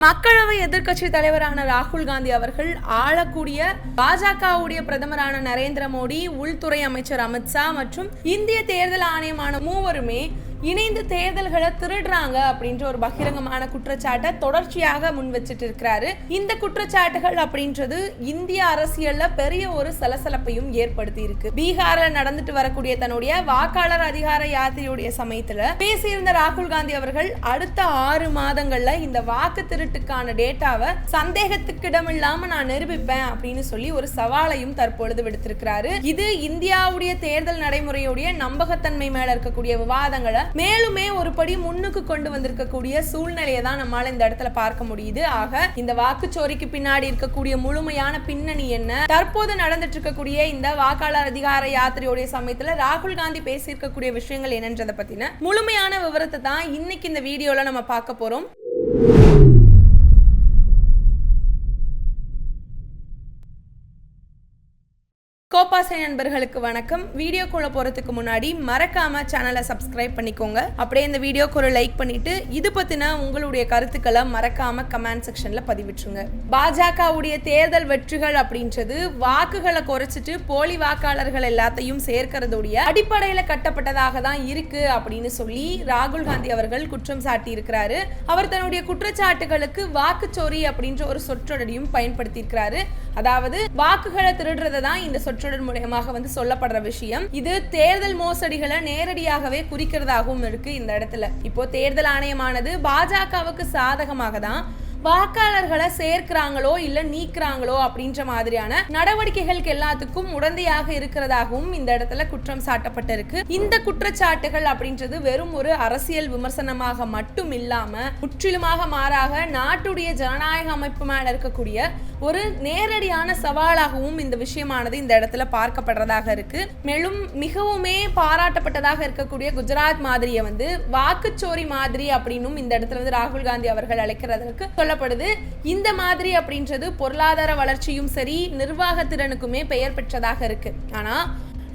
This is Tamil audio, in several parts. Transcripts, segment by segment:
மக்களவை எதிர்க்கட்சி தலைவரான ராகுல் காந்தி அவர்கள் ஆளக்கூடிய பாஜகவுடைய பிரதமரான நரேந்திர மோடி உள்துறை அமைச்சர் அமித்ஷா மற்றும் இந்திய தேர்தல் ஆணையமான மூவருமே இணைந்து தேர்தல்களை திருடுறாங்க அப்படின்ற ஒரு பகிரங்கமான குற்றச்சாட்டை தொடர்ச்சியாக முன் வச்சுட்டு இருக்கிறாரு இந்த குற்றச்சாட்டுகள் அப்படின்றது இந்திய அரசியல்ல பெரிய ஒரு சலசலப்பையும் ஏற்படுத்தி இருக்கு பீகார்ல நடந்துட்டு வரக்கூடிய தன்னுடைய வாக்காளர் அதிகார யாத்திரையுடைய சமயத்துல பேசியிருந்த ராகுல் காந்தி அவர்கள் அடுத்த ஆறு மாதங்கள்ல இந்த வாக்கு திருட்டுக்கான டேட்டாவை சந்தேகத்துக்கு இல்லாம நான் நிரூபிப்பேன் அப்படின்னு சொல்லி ஒரு சவாலையும் தற்பொழுது விடுத்திருக்கிறாரு. இது இந்தியாவுடைய தேர்தல் நடைமுறையுடைய நம்பகத்தன்மை மேல இருக்கக்கூடிய விவாதங்களை மேலுமே ஒரு படி முன்னுக்கு கொண்டு வந்திருக்கக்கூடிய சூழ்நிலையை தான் நம்மளால இந்த இடத்துல பார்க்க முடியுது. ஆக இந்த வாக்குச்சோரிக்கு பின்னாடி இருக்கக்கூடிய முழுமையான பின்னணி என்ன? தற்போது நடந்துட்டு இருக்கக்கூடிய இந்த வாக்காளர் அதிகார யாத்திரையுடைய சமயத்துல ராகுல் காந்தி பேசியிருக்கக்கூடிய விஷயங்கள் என்னன்றதை பத்தின முழுமையான விவரத்தை தான் இன்னைக்கு இந்த வீடியோல நம்ம பார்க்க போறோம். கோபாசை நண்பர்களுக்கு வணக்கம். வீடியோக்குள்ளே போகிறதுக்கு முன்னாடி மறக்காம சேனலை சப்ஸ்கிரைப் பண்ணிக்கோங்க. அப்படியே இந்த வீடியோக்கு ஒரு லைக் பண்ணிட்டு இது பற்றின உங்களுடைய கருத்துக்களை மறக்காம கமெண்ட் செக்ஷனில் பதிவிட்டுருங்க. பாஜகவுடைய தேர்தல் வெற்றிகள் அப்படின்றது வாக்குகளை குறைச்சிட்டு போலி வாக்காளர்கள் எல்லாத்தையும் சேர்க்கறதுடைய அடிப்படையில் கட்டப்பட்டதாக தான் இருக்கு அப்படின்னு சொல்லி ராகுல் காந்தி அவர்கள் குற்றம் சாட்டி இருக்கிறாரு அவர் தன்னுடைய குற்றச்சாட்டுகளுக்கு வாக்குச்சோரி அப்படின்ற ஒரு சொற்றொடரையும் பயன்படுத்தியிருக்கிறாரு. அதாவது வாக்குகளை திருடுறதை தான் இந்த சொற்றொடர் மூலியமாக வந்து சொல்லப்படுற விஷயம். இது தேர்தல் மோசடிகளை நேரடியாகவே குறிக்கிறதாகவும் இருக்கு இந்த இடத்துல. இப்போ தேர்தல் ஆணையமானது பாஜகவுக்கு சாதகமாக தான் வாக்காளர்களை சேர்க்கிறாங்களோ இல்ல நீக்குறாங்களோ அப்படின்ற மாதிரியான நடவடிக்கைகளுக்கு எல்லாத்துக்கும் உடந்தையாக இருக்கிறதாகவும் இந்த இடத்துல குற்றம் சாட்டப்பட்டிருக்கு. இந்த குற்றச்சாட்டுகள் அப்படின்றது வெறும் ஒரு அரசியல் விமர்சனமாக மட்டும் இல்லாம முற்றிலுமாக மாறாக நாட்டுடைய ஜனநாயக அமைப்பு மேல இருக்கக்கூடிய ஒரு நேரடியான சவாலாகவும் இந்த விஷயமானது இந்த இடத்துல பார்க்கப்படுறதாக இருக்கு. மேலும் மிகவுமே பாராட்டப்பட்டதாக இருக்கக்கூடிய குஜராத் மாதிரியை வந்து வாக்குச்சோரி மாதிரி அப்படின்னும் இந்த இடத்துல வந்து ராகுல் காந்தி அவர்கள் அழைக்கிறதற்கு சொல்லப்படுது. இந்த மாதிரி அப்படின்றது பொருளாதார வளர்ச்சியும் சரி நிர்வாக திறனுக்குமே பெயர் பெற்றதாக இருக்கு. ஆனா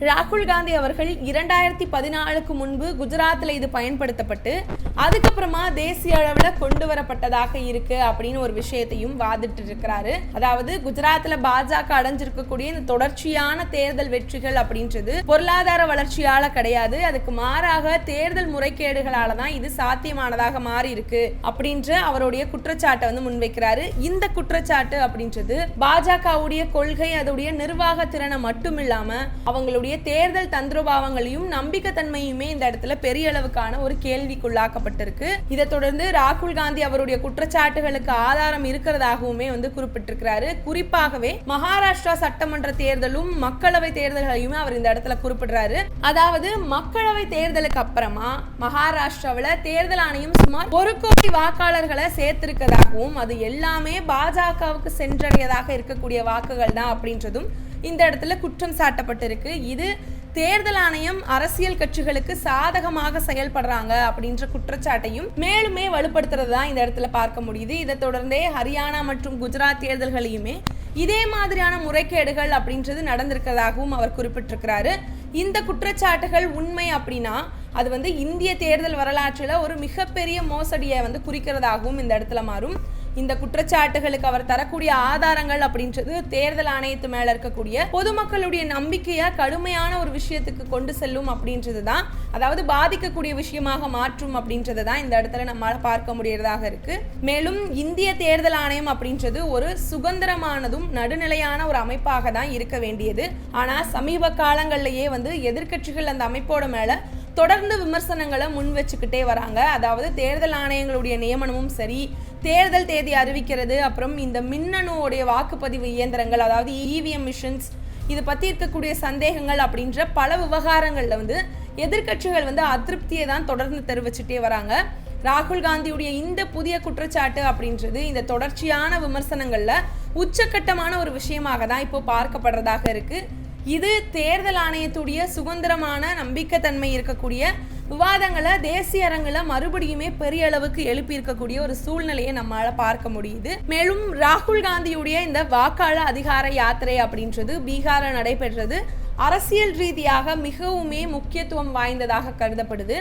ராகுல் காந்தி அவர்கள் இரண்டாயிரத்தி பதினாலுக்கு முன்பு குஜராத்தில் இது பயன்படுத்தப்பட்டு அதுக்கப்புறமா தேசிய அளவில் கொண்டு வரப்பட்டதாக இருக்கு அப்படின்னு ஒரு விஷயத்தையும் வாதிட்டு இருக்கிறாரு அதாவது குஜராத்தில் பாஜக அடைஞ்சிருக்கக்கூடிய இந்த தொடர்ச்சியான தேர்தல் வெற்றிகள் அப்படின்றது பொருளாதார வளர்ச்சியால கிடையாது. அதுக்கு மாறாக தேர்தல் முறைகேடுகளால தான் இது சாத்தியமானதாக மாறி இருக்கு அப்படின்ற அவருடைய குற்றச்சாட்டை வந்து முன்வைக்கிறாரு. இந்த குற்றச்சாட்டு அப்படின்றது பாஜகவுடைய கொள்கை அதோடைய நிர்வாக திறனை மட்டும் இல்லாம அவங்களுடைய அவங்களுடைய தேர்தல் தந்திரோபாவங்களையும் நம்பிக்கைத்தன்மையுமே இந்த இடத்துல பெரிய அளவுக்கான ஒரு கேள்விக்குள்ளாக்கப்பட்டிருக்கு. இதை தொடர்ந்து ராகுல் காந்தி அவருடைய குற்றச்சாட்டுகளுக்கு ஆதாரம் இருக்கிறதாகவுமே வந்து குறிப்பிட்டிருக்கிறாரு. குறிப்பாகவே மகாராஷ்டிரா சட்டமன்ற தேர்தலும் மக்களவை தேர்தல்களையுமே அவர் இந்த இடத்துல குறிப்பிடுறாரு. அதாவது மக்களவை தேர்தலுக்கு அப்புறமா மகாராஷ்டிராவில் தேர்தல் ஆணையம் சுமார் ஒரு கோடி வாக்காளர்களை சேர்த்திருக்கதாகவும் அது எல்லாமே பாஜகவுக்கு சென்றடையதாக இருக்கக்கூடிய வாக்குகள் தான் அப்படின்றதும் இந்த இடத்துல குற்றம் சாட்டப்பட்டிருக்கு. இது தேர்தல் ஆணையம் அரசியல் கட்சிகளுக்கு சாதகமாக செயல்படுறாங்க அப்படின்ற குற்றச்சாட்டையும் மேலுமே வலுப்படுத்துறது தான் இந்த இடத்துல பார்க்க முடியுது. இதை தொடர்ந்தே ஹரியானா மற்றும் குஜராத் தேர்தல்களையுமே இதே மாதிரியான முறைகேடுகள் அப்படின்றது நடந்திருக்கிறதாகவும் அவர் குறிப்பிட்டிருக்கிறாரு. இந்த குற்றச்சாட்டுகள் உண்மை அப்படின்னா அது வந்து இந்திய தேர்தல் வரலாற்றில் ஒரு மிகப்பெரிய மோசடியை வந்து குறிக்கிறதாகவும் இந்த இடத்துல மாறும். இந்த குற்றச்சாட்டுகளுக்கு அவர் தரக்கூடிய ஆதாரங்கள் அப்படின்றது தேர்தல் ஆணையத்து மேல இருக்கக்கூடிய பொதுமக்களுடைய நம்பிக்கையை கடுமையான ஒரு விஷயத்துக்கு கொண்டு செல்லும் அப்படின்றது தான் அதாவது பாதிக்கக்கூடிய விஷயமாக மாற்றும் அப்படின்றது தான் இந்த இடத்துல நம்மளால பார்க்க முடியறதாக இருக்கு. மேலும் இந்திய தேர்தல் ஆணையம் அப்படின்றது ஒரு சுதந்திரமானதும் நடுநிலையான ஒரு அமைப்பாக தான் இருக்க வேண்டியது. ஆனா சமீப காலங்கள்லயே வந்து எதிர்க்கட்சிகள் அந்த அமைப்போட மேல தொடர்ந்து விமர்சனங்களை முன் வச்சுக்கிட்டே வராங்க. அதாவது தேர்தல் ஆணையங்களுடைய நியமனமும் சரி தேர்தல் தேதி அறிவிக்கிறது அப்புறம் இந்த மின்னணுடைய வாக்குப்பதிவு இயந்திரங்கள் அதாவது இவிஎம் மிஷின்ஸ் இது பற்றி இருக்கக்கூடிய சந்தேகங்கள் அப்படின்ற பல விவகாரங்களில் வந்து எதிர்க்கட்சிகள் வந்து அதிருப்தியை தான் தொடர்ந்து தெரிவிச்சுட்டே வராங்க. ராகுல் காந்தியுடைய இந்த புதிய குற்றச்சாட்டு அப்படின்றது இந்த தொடர்ச்சியான விமர்சனங்களில் உச்சக்கட்டமான ஒரு விஷயமாக தான் இப்போ பார்க்கப்படுறதாக இருக்குது இது தேர்தல் ஆணையத்துடைய சுதந்திரமான நம்பிக்கைத்தன்மை இருக்கக்கூடிய விவாதங்களை தேசிய அரங்கில் மறுபடியுமே பெரிய அளவுக்கு எழுப்பி இருக்கக்கூடிய ஒரு சூழ்நிலையை நம்மளால பார்க்க முடியுது. மேலும் ராகுல் காந்தியுடைய இந்த வாக்காள அதிகார யாத்திரை அப்படின்றது பீகாரில் நடைபெற்றது அரசியல் ரீதியாக மிகவுமே முக்கியத்துவம் வாய்ந்ததாக கருதப்படுது.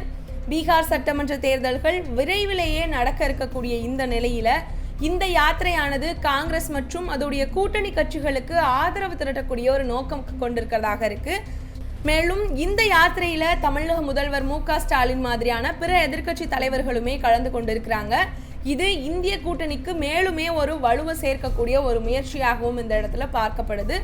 பீகார் சட்டமன்ற தேர்தல்கள் விரைவிலேயே நடக்க இருக்கக்கூடிய இந்த நிலையில இந்த யாத்திரையானது காங்கிரஸ் மற்றும் அதோடைய கூட்டணி கட்சிகளுக்கு ஆதரவு திரட்டக்கூடிய ஒரு நோக்கம் கொண்டிருக்கிறதாக இருக்கு. மேலும் இந்த யாத்திரையில தமிழக முதல்வர் மு க ஸ்டாலின் மாதிரியான பிற எதிர்க்கட்சி தலைவர்களுமே கலந்து கொண்டிருக்கிறாங்க. இது இந்திய கூட்டணிக்கு மேலுமே ஒரு வலுவை சேர்க்கக்கூடிய ஒரு முயற்சியாகவும் இந்த இடத்துல பார்க்கப்படுது.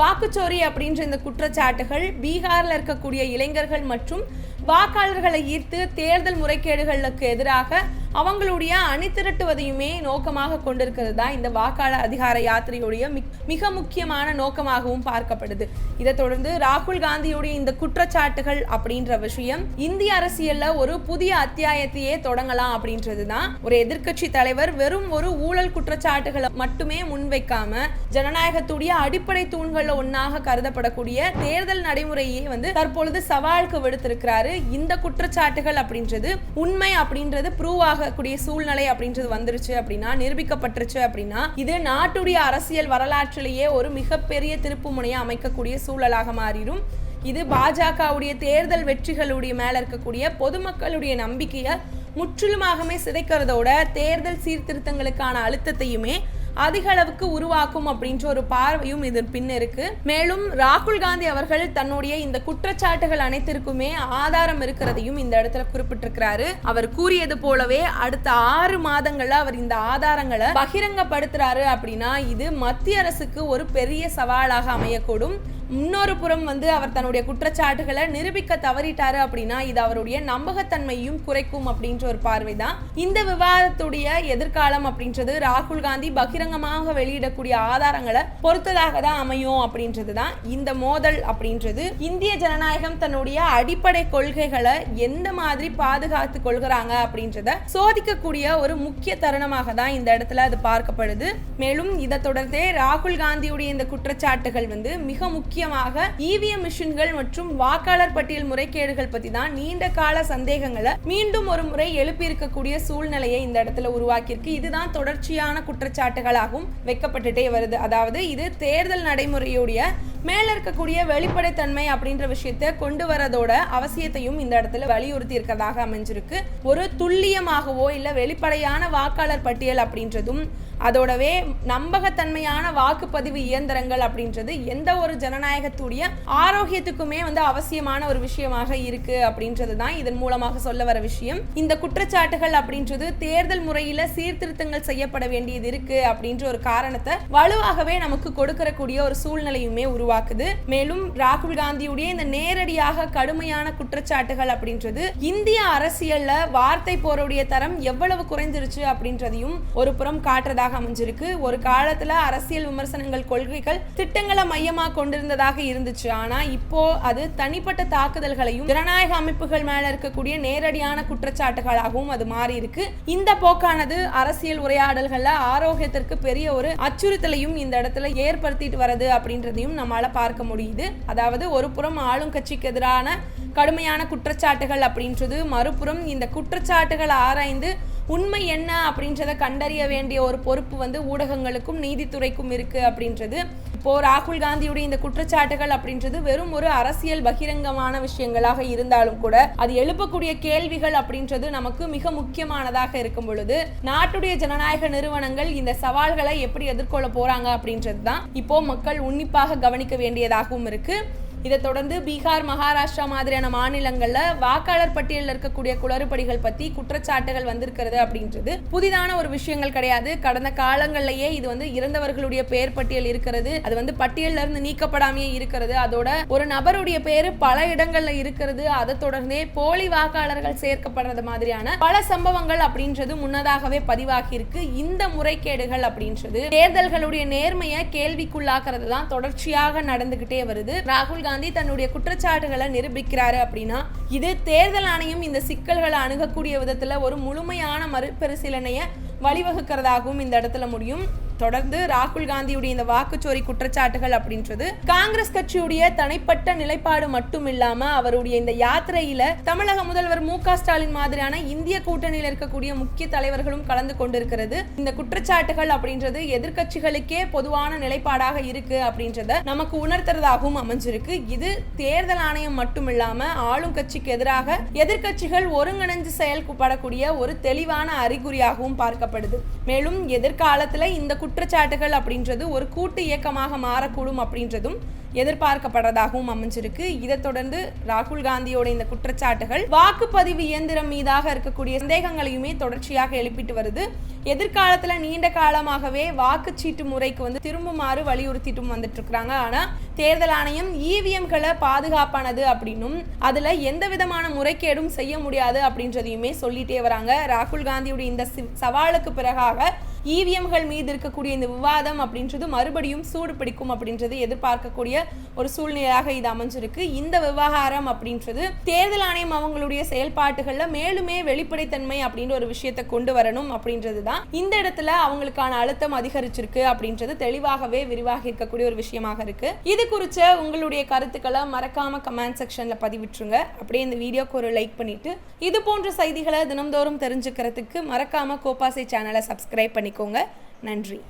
வாக்குச்சோரி அப்படின்ற இந்த குற்றச்சாட்டுகள் பீகாரில் இருக்கக்கூடிய இளைஞர்கள் மற்றும் வாக்காளர்களை ஈர்த்து தேர்தல் முறைகேடுகளுக்கு எதிராக அவங்களுடைய அணிதிரட்டுவதையுமே நோக்கமாக கொண்டிருக்கிறது தான் இந்த வாக்காளர் அதிகார யாத்திரையுடைய மிக முக்கியமான நோக்கமாகவும் பார்க்கப்படுது. இதை தொடர்ந்து ராகுல் காந்தியுடைய இந்த குற்றச்சாட்டுகள் அப்படின்ற விஷயம் இந்திய அரசியல்ல ஒரு புதிய அத்தியாயத்தையே தொடங்கலாம் அப்படின்றது தான் ஒரு எதிர்க்கட்சி தலைவர் வெறும் ஒரு ஊழல் குற்றச்சாட்டுகளை மட்டுமே முன்வைக்காம ஜனநாயகத்துடைய அடிப்படை தூண்கள்ல ஒன்னாக கருதப்படக்கூடிய தேர்தல் நடைமுறையே வந்து தற்பொழுது சவாலுக்கு விடுத்திருக்கிறாரு. இந்த குற்றச்சாட்டுகள் அப்படின்றது உண்மை அப்படின்றது ப்ரூவ் ஆகக்கூடிய சூழ்நிலை அப்படின்றது வந்துருச்சு அப்படின்னா நிரூபிக்கப்பட்டுருச்சு அப்படின்னா இது நாட்டுடைய அரசியல் வரலாற்றிலேயே ஒரு மிகப்பெரிய திருப்பு முனையை அமைக்கக்கூடிய சூழலாக மாறிடும். இது பாஜகவுடைய தேர்தல் வெற்றிகளுடைய மேல இருக்கக்கூடிய பொதுமக்களுடைய நம்பிக்கையை முற்றிலுமாகவே சிதைக்கிறதோட தேர்தல் சீர்திருத்தங்களுக்கான அழுத்தத்தையுமே அதிக அளவுக்கு உருவாக்கும் அப்படின்ற ஒரு பார்வையும் இதன் பின் இருக்கு. மேலும் ராகுல் காந்தி அவர்கள் தன்னுடைய இந்த குற்றச்சாட்டுகள் அனைத்திற்குமே ஆதாரம் இருக்கிறதையும் இந்த இடத்துல குறிப்பிட்டிருக்கிறாரு. அவர் கூறியது போலவே அடுத்த ஆறு மாதங்கள்ல அவர் இந்த ஆதாரங்களை பகிரங்கப்படுத்துறாரு அப்படின்னா இது மத்திய அரசுக்கு ஒரு பெரிய சவாலாக அமையக்கூடும். இன்னொரு புறம் வந்து அவர் தன்னுடைய குற்றச்சாட்டுகளை நிரூபிக்க தவறிட்டாரு அப்படின்னா இது அவருடைய நம்பகத்தன்மையும் குறைக்கும் அப்படின்ற ஒரு பார்வை தான் இந்த விவாதத்துடைய எதிர்காலம் அப்படின்றது ராகுல் காந்தி பகிரங்கமாக வெளியிடக்கூடிய ஆதாரங்களை பொறுத்ததாக தான் அமையும் அப்படின்றது தான் இந்த மோதல் அப்படின்றது இந்திய ஜனநாயகம் தன்னுடைய அடிப்படை கொள்கைகளை எந்த மாதிரி பாதுகாத்து கொள்கிறாங்க அப்படின்றத சோதிக்கக்கூடிய ஒரு முக்கிய தருணமாக தான் இந்த இடத்துல அது பார்க்கப்படுது. மேலும் இதை தொடர்ந்தே ராகுல் காந்தியுடைய இந்த குற்றச்சாட்டுகள் வந்து மிக முக்கிய முக்கியமாக இவிஎம் மிஷின்கள் மற்றும் வாக்காளர் பட்டியல் முறைகேடுகள் பத்தி தான் நீண்ட கால சந்தேகங்களை மீண்டும் ஒரு முறை எழுப்பியிருக்கக்கூடிய சூழ்நிலையை இந்த இடத்துல உருவாக்கியிருக்கு. இதுதான் தொடர்ச்சியான குற்றச்சாட்டுகளாகவும் வைக்கப்பட்டுட்டே வருது. அதாவது இது தேர்தல் நடைமுறையுடைய மேல இருக்கக்கூடிய வெளிப்படைத்தன்மை அப்படின்ற விஷயத்தை கொண்டு வரதோட அவசியத்தையும் இந்த இடத்துல வலியுறுத்தி இருக்கிறதாக அமைஞ்சிருக்கு. ஒரு துல்லியமாகவோ இல்ல வெளிப்படையான வாக்காளர் பட்டியல் அப்படின்றதும் அதோடவே நம்பகத்தன்மையான வாக்குப்பதிவு இயந்திரங்கள் அப்படின்றது எந்த ஒரு ஜனநாயகத்துடைய ஆரோக்கியத்துக்குமே வந்து அவசியமான ஒரு விஷயமாக இருக்கு அப்படின்றது தான் இதன் மூலமாக சொல்ல வர விஷயம். இந்த குற்றச்சாட்டுகள் அப்படின்றது தேர்தல் முறையில சீர்திருத்தங்கள் செய்யப்பட வேண்டியது இருக்கு அப்படின்ற ஒரு காரணத்தை வலுவாகவே நமக்கு கொடுக்கறக்கூடிய ஒரு சூழ்நிலையுமே உருவாக்குது. மேலும் ராகுல் காந்தியுடைய இந்த நேரடியாக கடுமையான குற்றச்சாட்டுகள் அப்படின்றது இந்திய அரசியல்ல வார்த்தை போருடைய தரம் எவ்வளவு குறைஞ்சிருச்சு அப்படின்றதையும் ஒரு புறம் காட்டுறதாக அமைஞ்சிருக்கு. ஒரு காலத்துல அரசியல் விமர்சனங்கள் கொள்கைகள் திட்டங்களை மையமா கொண்டிருந்ததாக இருந்துச்சு. ஆனா இப்போ அது தனிப்பட்ட தாக்குதல்களையும் ஜனநாயக அமைப்புகள் மேல இருக்கக்கூடிய நேரடியான குற்றச்சாட்டுகளாகவும் அது மாறி இருக்கு இந்த போக்கானது அரசியல் உரையாடல்கள்ல ஆரோக்கியத்திற்கு பெரிய ஒரு அச்சுறுத்தலையும் இந்த இடத்துல ஏற்படுத்திட்டு வருது அப்படின்றதையும் நம்மளால பார்க்க முடியுது. அதாவது ஒரு புறம் ஆளும் கட்சிக்கு எதிரான கடுமையான குற்றச்சாட்டுகள் அப்படின்றது மறுபுறம் இந்த குற்றச்சாட்டுகளை ஆராய்ந்து உண்மை என்ன அப்படின்றத கண்டறிய வேண்டிய ஒரு பொறுப்பு வந்து ஊடகங்களுக்கும் நீதித்துறைக்கும் இருக்கு அப்படின்றது. இப்போ ராகுல் காந்தியுடைய இந்த குற்றச்சாட்டுகள் அப்படின்றது வெறும் ஒரு அரசியல் பகிரங்கமான விஷயங்களாக இருந்தாலும் கூட அது எழுப்பக்கூடிய கேள்விகள் அப்படின்றது நமக்கு மிக முக்கியமானதாக இருக்கும் பொழுது நாட்டுடைய ஜனநாயக நிறுவனங்கள் இந்த சவால்களை எப்படி எதிர்கொள்ள போறாங்க அப்படின்றது தான் இப்போ மக்கள் உன்னிப்பாக கவனிக்க வேண்டியதாகவும் இருக்கு. இதை தொடர்ந்து பீகார் மகாராஷ்டிரா மாதிரியான மாநிலங்கள்ல வாக்காளர் பட்டியலில் இருக்கக்கூடிய குளறுபடிகள் பத்தி குற்றச்சாட்டுகள் வந்திருக்கிறது அப்படின்றது. புதிதான ஒரு விஷயங்கள் கிடையாது. கடந்த காலங்கள்லயே இது வந்து இறந்தவர்களுடைய பெயர் பட்டியல் இருக்கிறது. அது வந்து பட்டியல்ல இருந்து நீக்கப்படாமையே இருக்கிறது. அதோட ஒரு நபருடைய பேரு பல இடங்கள்ல இருக்கிறது. அதை தொடர்ந்தே போலி வாக்காளர்கள் சேர்க்கப்படுறது மாதிரியான பல சம்பவங்கள் அப்படின்றது முன்னதாகவே பதிவாகி இருக்கு. இந்த முறைகேடுகள் அப்படின்றது தேர்தல்களுடைய நேர்மையை கேள்விக்குள்ளாக்குறது தான் தொடர்ச்சியாக நடந்துகிட்டே வருது. ராகுல் காந்தி காந்தி தன்னுடைய குற்றச்சாட்டுகளை நிரூபிக்கிறாரு அப்படின்னா இது தேர்தல் ஆணையம் இந்த சிக்கல்களை அணுகக்கூடிய விதத்துல ஒரு முழுமையான மறுபரிசீலனையை வழிவகுக்கிறதாகவும் இந்த இடத்துல முடியும். தொடர்ந்து ராகுல் காந்தியுடைய இந்த வாக்குச்சோரி குற்றச்சாட்டுகள் அப்படின்றது காங்கிரஸ் கட்சியுடைய தனிப்பட்ட நிலைப்பாடு மட்டும் இல்லாம அவருடைய இந்த யாத்திரையில தமிழக முதல்வர் மு ஸ்டாலின் மாதிரியான இந்திய கூட்டணியில் இருக்கக்கூடிய முக்கிய தலைவர்களும் கலந்து கொண்டிருக்கிறது. இந்த குற்றச்சாட்டுகள் அப்படின்றது எதிர்கட்சிகளுக்கே பொதுவான நிலைப்பாடாக இருக்கு அப்படின்றத நமக்கு உணர்த்துறதாகவும் அமைஞ்சிருக்கு. இது தேர்தல் ஆணையம் மட்டும் இல்லாம ஆளும் கட்சிக்கு எதிராக எதிர்கட்சிகள் ஒருங்கிணைஞ்சு செயல்படக்கூடிய ஒரு தெளிவான அறிகுறியாகவும் பார்க்கப்படுது. மேலும் எதிர்காலத்துல இந்த குற்றச்சாட்டுகள் அப்படின்றது ஒரு கூட்டு இயக்கமாக மாறக்கூடும் அப்படின்றதும் எதிர்பார்க்கப்படுறதாகவும் அமைஞ்சிருக்கு. இதை தொடர்ந்து ராகுல் காந்தியோட இந்த குற்றச்சாட்டுகள் வாக்குப்பதிவு இயந்திரம் மீதாக இருக்கக்கூடிய சந்தேகங்களையுமே தொடர்ச்சியாக எழுப்பிட்டு வருது. எதிர்காலத்துல நீண்ட காலமாகவே வாக்குச்சீட்டு முறைக்கு வந்து திரும்புமாறு வலியுறுத்திட்டும் வந்துட்டு இருக்கிறாங்க ஆனா தேர்தல் ஆணையம் இவிஎம்களை பாதுகாப்பானது அப்படின்னும் அதுல எந்த விதமான முறைகேடும் செய்ய முடியாது அப்படின்றதையுமே சொல்லிட்டே வராங்க. ராகுல் காந்தியுடைய இந்த சவாலுக்கு பிறகாக இவிஎம்கள் மீது இருக்கக்கூடிய இந்த விவாதம் அப்படின்றது மறுபடியும் சூடு பிடிக்கும் அப்படின்றது எதிர்பார்க்கக்கூடிய ஒரு சூழ்நிலையாக இது அமைஞ்சிருக்கு. இந்த விவகாரம் அப்படின்றது தேர்தல் ஆணையம் அவங்களுடைய செயல்பாட்டுகள்ல மேலுமே வெளிப்படைத்தன்மை அப்படின்ற ஒரு விஷயத்தை கொண்டு வரணும் அப்படின்றது தான் இந்த இடத்துல அவங்களுக்கான அழுத்தம் அதிகரிச்சிருக்கு அப்படின்றது தெளிவாகவே விரிவாக இருக்கக்கூடிய ஒரு விஷயமாக இருக்கு. இது குறித்த உங்களுடைய கருத்துக்களை மறக்காம கமெண்ட் செக்ஷன்ல பதிவிட்டுருங்க. அப்படியே இந்த வீடியோக்கு ஒரு லைக் பண்ணிட்டு இது போன்ற செய்திகளை தினம்தோறும் தெரிஞ்சுக்கிறதுக்கு மறக்காம கோபாசை சேனலை சப்ஸ்கிரைப் பண்ணிக்கோங்க. நன்றி.